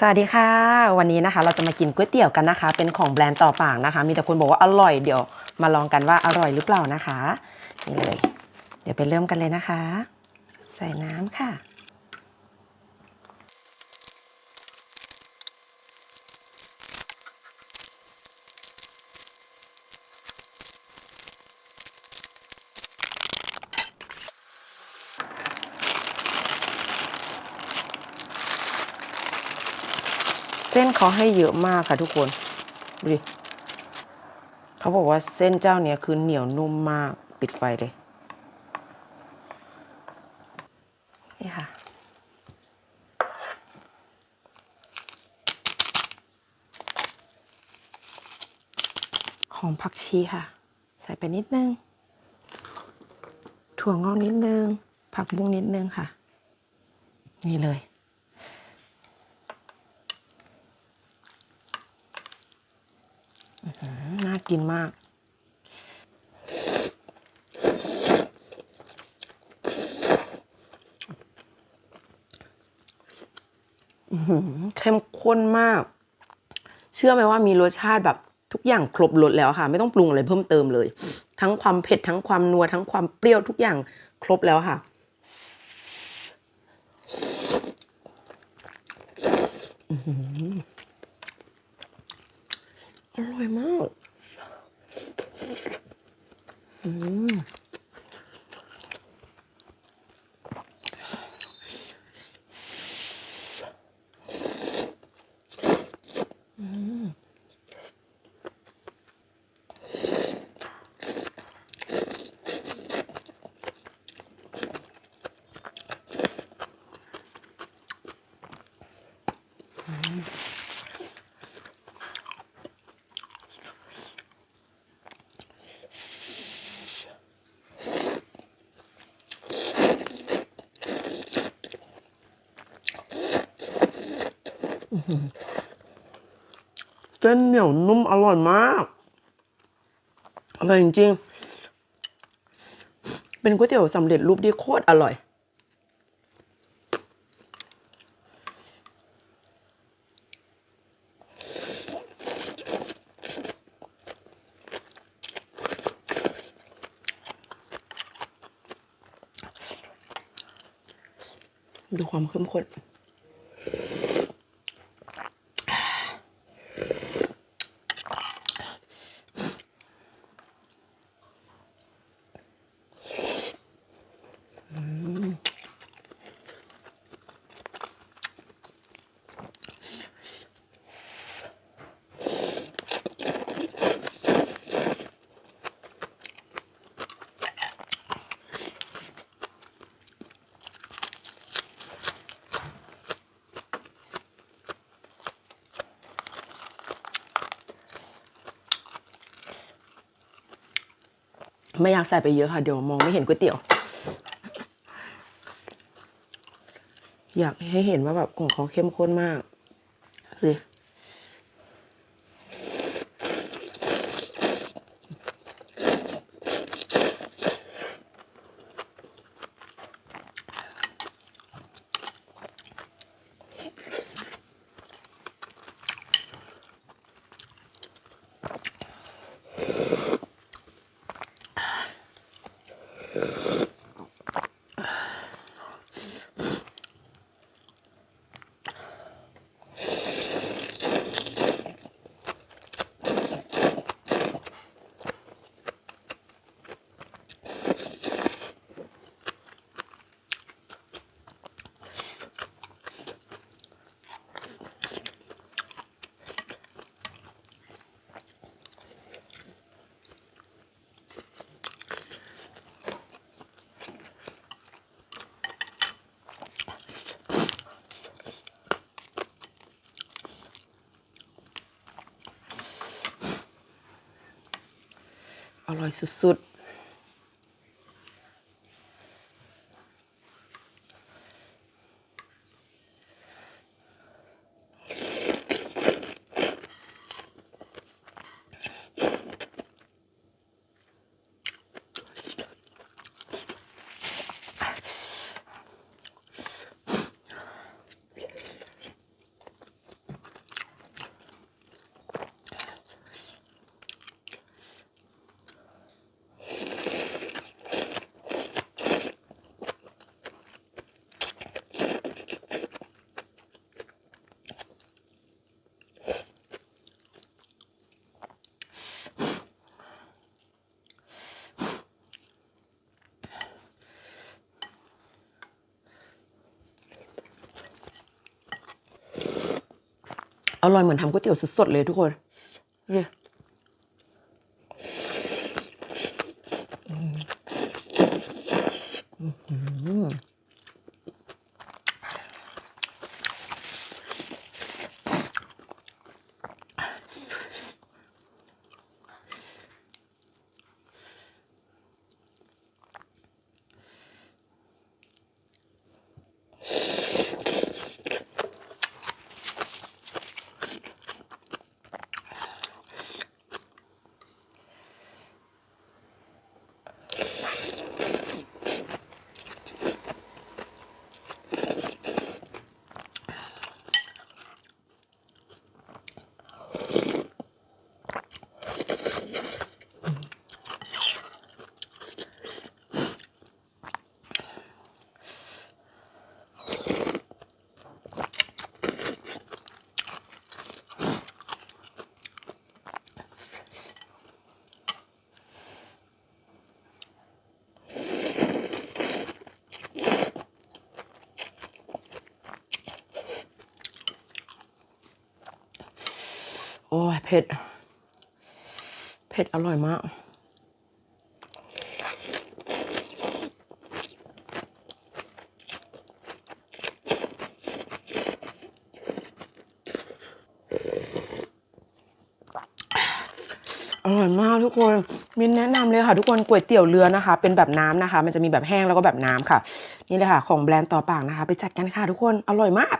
สวัสดีค่ะ วันนี้นะคะ เราจะมากินก๋วยเตี๋ยวกันนะคะ เป็นของแบรนด์ต่อปากนะคะ มีแต่คนบอกว่าอร่อยเดี๋ยว มาลองกันว่าอร่อยหรือเปล่านะคะนี่เลย เดี๋ยวไปเริ่มกันเลยนะคะ ใส่น้ำค่ะ ส้นเขาให้เยอะมากค่ะทุกคนดูดิเขาบอกว่าเส้นเจ้าเนี้ยคือเหนียวนุ่มมากปิดไฟเลย นี่ค่ะ หอมผักชีค่ะ ใส่ไปนิดนึง ถั่วงอกนิดนึง ผักบุ้งนิดนึงค่ะ นี่เลย อืมน่า กินมาก เข้มข้นมาก เชื่อไหมว่ามีรสชาติแบบทุกอย่างครบรสแล้วค่ะ ไม่ต้องปรุงอะไรเพิ่มเติมเลย ทั้งความเผ็ดทั้งความนัวทั้งความเปรี้ยวทุกอย่างครบแล้วค่ะอร่อยมาก อื เส้นเหนียวนุ่มอร่อยมากอร่อยจริงๆ เป็นก๋วยเตี๋ยวสำเร็จรูปที่โคตรอร่อย ดูความเข้มข้น ไม่อยากใส่ไปเยอะค่ะ เดี๋ยวมองไม่เห็นก๋วยเตี๋ยว อยากให้เห็นว่าแบบของเขาเข้มข้นมากเลย อร่อยสุด อร่อยเหมือนทำก๋วยเตี๋ยวสดๆเลยทุกคนเนี่ยอหือโอ้ย เผ็ด เผ็ดอร่อยมาก อร่อยมากทุกคน มินแนะนำเลยค่ะ ทุกคนก๋วยเตี๋ยวเรือนะคะ เป็นแบบน้ำนะคะ มันจะมีแบบแห้งแล้วก็แบบน้ำค่ะ นี่เลยค่ะ ของแบรนด์ต่อปากนะคะ ไปจัดกันค่ะทุกคน อร่อยมาก